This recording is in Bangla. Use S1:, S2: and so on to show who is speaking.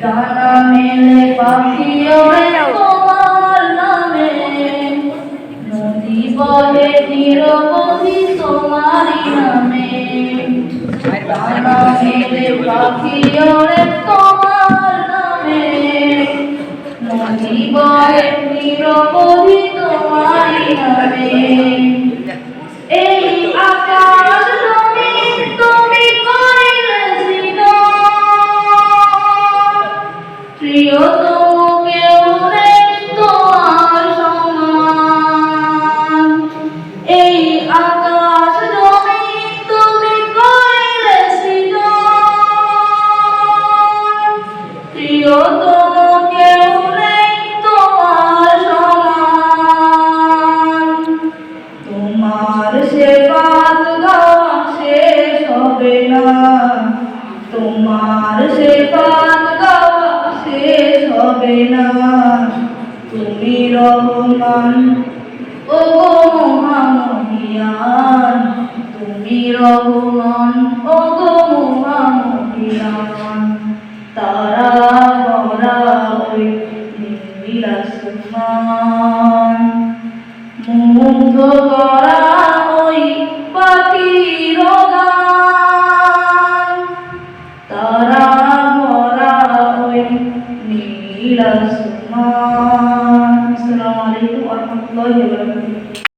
S1: ডানা তোমার নামে নদী বলে নিরবধি নামে ডানা মেলে পাখি তোমার নামে নদী বলে নিরবধি নামে হবে না। তুমি রহমান, ও মহামহিয়ান। তুমি রহমান, ও গো মহামহিয়ান। তারা ভরা ওই নির্বিলাসমান মুগ্ধ إلى السلام السلام عليكم ورحمة الله وبركاته